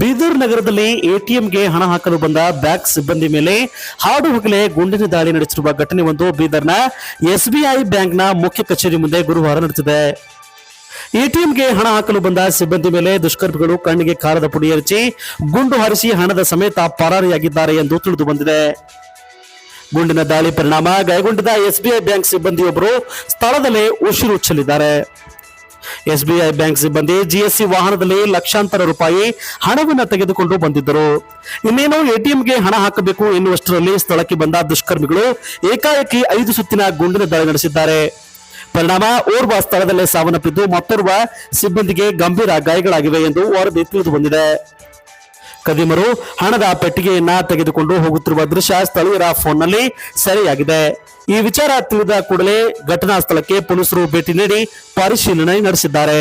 ಬೀದರ್ ನಗರದಲ್ಲಿ ಎಟಿಎಂಗೆ ಹಣ ಹಾಕಲು ಬಂದ ಬ್ಯಾಂಕ್ ಸಿಬ್ಬಂದಿ ಮೇಲೆ ಹಾಡು ಹಗಲೇ ಗುಂಡಿನ ದಾಳಿ ನಡೆಸಿರುವ ಘಟನೆ ಒಂದು. ಬೀದರ್ನ ಎಸ್ಬಿಐ ಬ್ಯಾಂಕ್ನ ಮುಖ್ಯ ಕಚೇರಿ ಮುಂದೆ ಗುರುವಾರ ನಡೆದಿದೆ. ಎಟಿಎಂಗೆ ಹಣ ಹಾಕಲು ಬಂದ ಸಿಬ್ಬಂದಿ ಮೇಲೆ ದುಷ್ಕರ್ಮಿಗಳು ಕಣ್ಣಿಗೆ ಕಾರದ ಪುಡಿ ಎರಚಿ ಗುಂಡು ಹಾರಿಸಿ ಹಣದ ಸಮೇತ ಪರಾರಿಯಾಗಿದ್ದಾರೆ ಎಂದು ತಿಳಿದು ಬಂದಿದೆ. ಗುಂಡಿನ ದಾಳಿ ಪರಿಣಾಮ ಗಾಯಗೊಂಡಿದ್ದ ಎಸ್ಬಿಐ ಬ್ಯಾಂಕ್ ಸಿಬ್ಬಂದಿಯೊಬ್ಬರು ಸ್ಥಳದಲ್ಲೇ ಉಸಿರು ಚೆಲ್ಲಿದ್ದಾರೆ. ಎಸ್ಬಿಐ ಬ್ಯಾಂಕ್ ಸಿಬ್ಬಂದಿ ಜಿಎಸ್ಸಿ ವಾಹನದಲ್ಲಿ ಲಕ್ಷಾಂತರ ರೂಪಾಯಿ ಹಣವನ್ನು ತೆಗೆದುಕೊಂಡು ಬಂದಿದ್ದರು. ಇನ್ನೇನು ಎಟಿಎಂಗೆ ಹಣ ಹಾಕಬೇಕು ಎನ್ನುವಷ್ಟರಲ್ಲಿ ಸ್ಥಳಕ್ಕೆ ಬಂದ ದುಷ್ಕರ್ಮಿಗಳು ಏಕಾಏಕಿ ಐದು ಸುತ್ತಿನ ಗುಂಡಿನ ದಾಳಿ ನಡೆಸಿದ್ದಾರೆ. ಪರಿಣಾಮ ಓರ್ವ ಸ್ಥಳದಲ್ಲೇ ಸಾವನ್ನಪ್ಪಿದ್ದು ಮತ್ತೋರ್ವ ಸಿಬ್ಬಂದಿಗೆ ಗಂಭೀರ ಗಾಯಗಳಾಗಿವೆ ಎಂದು ವರದಿ ತಿಳಿದು ಬಂದಿದೆ. ಕದಿಮರು ಹಣದ ಪೆಟ್ಟಿಗೆಯನ್ನ ತೆಗೆದುಕೊಂಡು ಹೋಗುತ್ತಿರುವ ದೃಶ್ಯ ಸ್ಥಳೀಯರ ಫೋನ್ನಲ್ಲಿ ಸೆರೆಯಾಗಿದೆ. ಈ ವಿಚಾರ ತಿಳಿದ ಕೂಡಲೇ ಘಟನಾ ಸ್ಥಳಕ್ಕೆ ಪೊಲೀಸರು ಭೇಟಿ ನೀಡಿ ಪರಿಶೀಲನೆ ನಡೆಸಿದ್ದಾರೆ.